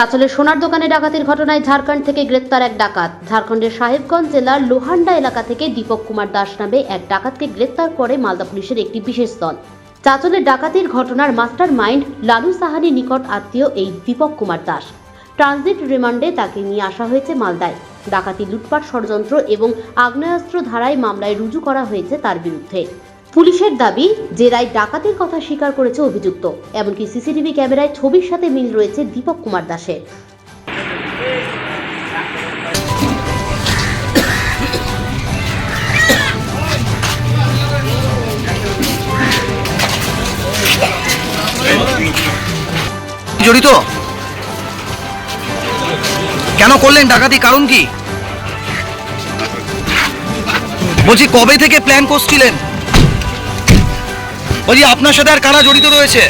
চাঁচলের সোনার দোকানে ডাকাতির ঘটনায় ঝাড়খণ্ড থেকে গ্রেপ্তার এক ডাকাত। ঝাড়খণ্ডের সাহেবগঞ্জ জেলার লোহান্ডা এলাকা থেকে দীপক কুমার দাস নামে এক ডাকাতকে গ্রেপ্তার করে মালদা পুলিশের একটি বিশেষ দল। চাঁচলের ডাকাতির ঘটনার মাস্টার মাইন্ড লালু সাহানির নিকট আত্মীয় এই দীপক কুমার দাস। ট্রানজিট রিমান্ডে তাকে নিয়ে আসা হয়েছে মালদায়। ডাকাতি লুটপাট ষড়যন্ত্র এবং আগ্নেয়াস্ত্র ধারায় মামলায় রুজু করা হয়েছে তার বিরুদ্ধে। পুলিশের দাবি, জেরায় ডাকাতির কথা স্বীকার করেছে অভিযুক্ত। এমনকি সিসিটিভি ক্যামেরায় ছবির সাথে মিল রয়েছে দীপক কুমার দাসের। জড়িত? কেন করলেন ডাকাতি? কারণ কি? বলছি, কবে থেকে প্ল্যান করছিলেন? বলছি আপনার সাথে আর কারা জড়িত রয়েছে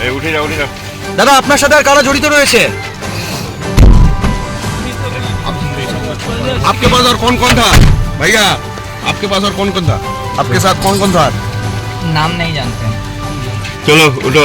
ए उठी जा उठी जा দাদা আপনার সাথে আর কারা জড়িত রয়েছে आपके पास और कौन कौन था भैया आपके पास और कौन कौन था आपके साथ कौन कौन था नाम नहीं जानते हैं चलो उठो